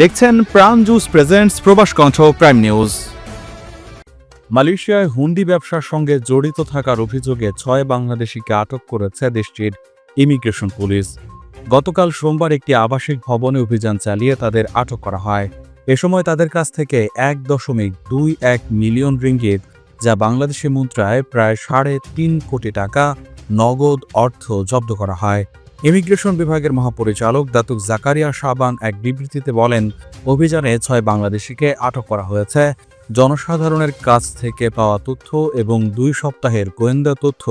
দেখছেন প্রাণ juice presents প্রবাস কণ্ঠ প্রাইম নিউজ মালয়েশিয়ায় হুন্ডি ব্যবসার সঙ্গে জড়িত থাকার অভিযোগে ছয় বাংলাদেশিকে আটক করেছে দেশটির ইমিগ্রেশন পুলিশ। গতকাল সোমবার একটি আবাসিক ভবনে অভিযান চালিয়ে তাদের আটক করা হয়। এ সময় তাদের কাছ থেকে এক দশমিক দুই এক মিলিয়ন রিঙ্গিত, যা বাংলাদেশি মুদ্রায় প্রায় সাড়ে তিন কোটি টাকা নগদ অর্থ জব্দ করা হয়। ইমিগ্রেশন বিভাগের মহাপরিচালক দাতুক জাকারিয়া শাবান এক বিবৃতিতে বলেন, অভিযানে ছয় বাংলাদেশিকে আটক করা হয়েছে। জনসাধারণের কাছ থেকে পাওয়া তথ্য এবং দুই সপ্তাহের গোয়েন্দা তথ্য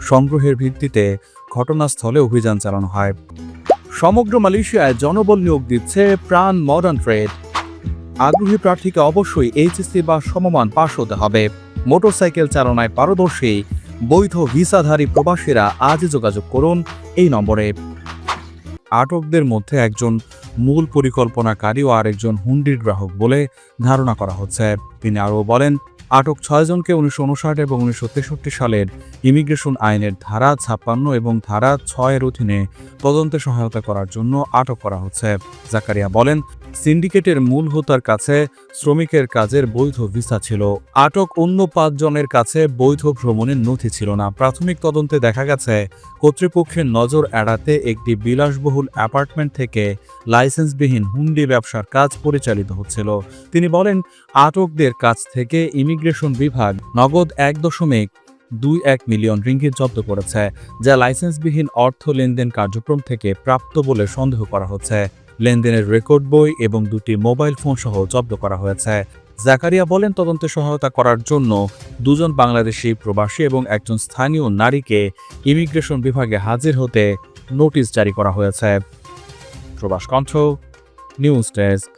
সংগ্রহের ভিত্তিতে ঘটনাস্থলে অভিযান চালানো হয়। সমগ্র মালয়েশিয়ায় জনবল নিয়োগ দিচ্ছে প্রাণ মডার্ন ট্রেড আগ্রহী প্রার্থীকে অবশ্যই এইচএসসি বা সমমান পাশ হতে হবে। মোটরসাইকেল চালনায় পারদর্শী বৈধ ভিসাধারী প্রবাসীরা আজ যোগাযোগ করুন এই নম্বরে। আটকদের মধ্যে একজন মূল পরিকল্পনাকারী ও আরেকজন হুন্ডির গ্রাহক বলে ধারণা করা হচ্ছে। তিনি আরও বলেন, আটক ছয়জনকে উনিশশো উনষাট এবং উনিশশো তেষট্টি সালের ইমিগ্রেশন আইনের ধারা ছাপ্পান্ন এবং ধারা ছয়ের অধীনে তদন্তে সহায়তা করার জন্য আটক করা হচ্ছে। জাকারিয়া বলেন, সিন্ডিকেটের মূল হোতার কাছে শ্রমিকের কাজের বৈধ ভিসা ছিল। আটক অন্য পাঁচজনের কাছে বৈধ ভ্রমণের নথি ছিল না। প্রাথমিক তদন্তে দেখা গেছে, কর্তৃপক্ষের নজর এড়াতে একটি বিলাসবহুল অ্যাপার্টমেন্ট থেকে লাইসেন্সবিহীন হুন্ডি ব্যবসার কাজ পরিচালিত হচ্ছিল। তিনি বলেন, আটকদের কাছ থেকে ইমিগ্রেশন বিভাগ নগদ এক দশমিক দুই এক মিলিয়ন রিঙ্গিত জব্দ করেছে, যা লাইসেন্সবিহীন অর্থ লেনদেন কার্যক্রম থেকে প্রাপ্ত বলে সন্দেহ করা হচ্ছে। লেনদেনের রেকর্ড বই এবং দুটি মোবাইল ফোন সহ জব্দ করা হয়েছে। জাকারিয়া বলেন, তদন্তে সহায়তা করার জন্য দুজন বাংলাদেশি প্রবাসী এবং একজন স্থানীয় নারীকে ইমিগ্রেশন বিভাগে হাজির হতে নোটিশ জারি করা হয়েছে। প্রবাস কণ্ঠ, নিউজ ডেস্ক।